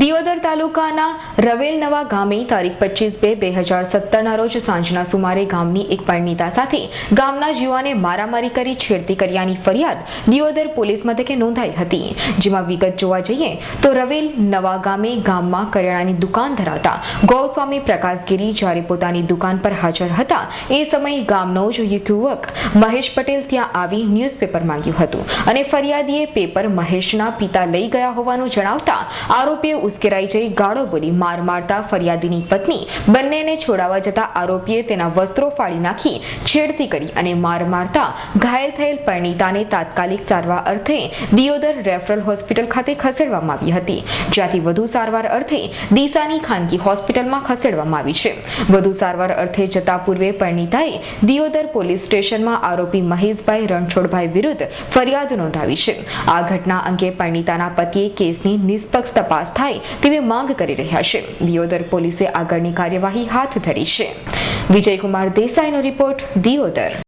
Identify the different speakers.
Speaker 1: દિયોદર તાલુકાના રવેલ નવા ગામે તારીખ પચીસ બે બે હજાર સત્તરના રોજ સાંજના સુમારે ગામની એક પરિણીતા સાથે ગામના યુવાને મારામારી કરી છેડતી કર્યાની ફરિયાદ દિયોદર પોલીસ મથકે નોંધાઈ હતી. જેમાં વિગત જોવા જઈએ તો રવેલ નવા ગામે ગામમાં કરિયાણાની દુકાન ધરાવતા ગૌસ્વામી પ્રકાશગીરી જ્યારે પોતાની દુકાન પર હાજર હતા, એ સમયે ગામનો જ યુવક મહેશ પટેલ ત્યાં આવી ન્યૂઝપેપર માંગ્યું હતું અને ફરિયાદીએ પેપર મહેશના પિતા લઈ ગયા હોવાનું જણાવતા આરોપીએ ઉશ્કેરાઈ જઈ ગાળો બોલી માર મારતા ફરિયાદીની પત્ની બંનેને છોડાવવા જતા આરોપીએ તેના વસ્ત્રો ફાડી નાખી, છેડતી કરી અને માર મારતા ઘાયલ થયેલ પરિણીતાને તાત્કાલિક સારવાર અર્થે દિયોદર રેફરલ હોસ્પિટલ ખાતે ખસેડવામાં આવી હતી. જ્યાંથી વધુ સારવાર અર્થે દિશાની ખાનગી હોસ્પિટલમાં ખસેડવામાં આવી છે. વધુ સારવાર અર્થે જતા પૂર્વે પરિણીતાએ દિયોદર પોલીસ સ્ટેશનમાં આરોપી મહેશભાઈ રણછોડભાઈ વિરુદ્ધ ફરિયાદ નોંધાવી છે. આ ઘટના અંગે પરિણીતાના પતિએ કેસની નિષ્પક્ષ તપાસ થાય તેવી માંગ કરી રહ્યા છે. દિયોદર પોલીસે આગળની કાર્યવાહી હાથ ધરી છે. વિજયકુમાર દેસાઈનો રિપોર્ટ, દિયોદર.